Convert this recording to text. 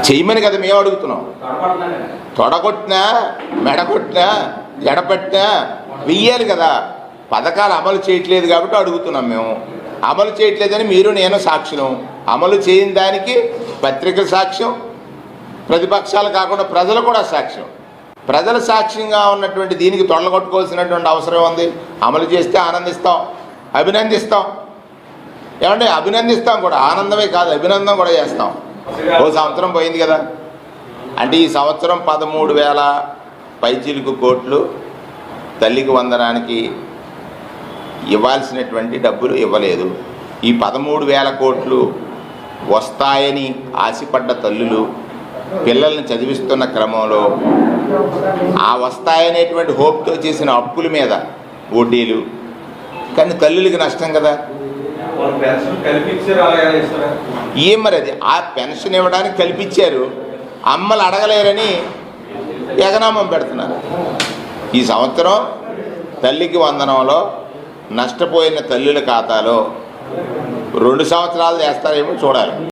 చెయ్యమని కదా మేము అడుగుతున్నాం. తొడగొట్టినా మెడగొట్టినా ఎడపెట్టినా వెయ్యాలి కదా. పథకాలు అమలు చేయట్లేదు కాబట్టి అడుగుతున్నాం మేము. అమలు చేయట్లేదని మీరు నేను సాక్ష్యం అమలు చేయని దానికి పత్రికల సాక్ష్యం ప్రతిపక్షాలు కాకుండా ప్రజలు కూడా సాక్ష్యం. ప్రజల సాక్ష్యంగా ఉన్నటువంటి దీనికి తొడగొట్టుకోవాల్సినటువంటి అవసరం ఉంది. అమలు చేస్తే ఆనందిస్తాం అభినందిస్తాం. ఏమంటే అభినందిస్తాం కూడా. ఆనందమే కాదు అభినందన కూడా చేస్తాం. ఓ సంవత్సరం పోయింది కదా. అంటే ఈ సంవత్సరం పదమూడు వేల పైచీలకు కోట్లు తల్లికి వందనానికి ఇవ్వాల్సినటువంటి డబ్బులు ఇవ్వలేదు. ఈ పదమూడు వేల కోట్లు వస్తాయని ఆశపడ్డ తల్లులు పిల్లల్ని చదివిస్తున్న క్రమంలో ఆ వస్తాయనేటువంటి హోప్తో చేసిన అప్పుల మీద వడ్డీలు. కానీ తల్లులకి నష్టం కదా. ఏం మరి అది? ఆ పెన్షన్ ఇవ్వడానికి కల్పించారు. అమ్మలు అడగలేరని ఎగనామం పెడుతున్నారు. ఈ సంవత్సరం తల్లికి వందనంలో నష్టపోయిన తల్లుల ఖాతాలో రెండు సంవత్సరాలు చేస్తారేమో చూడాలి.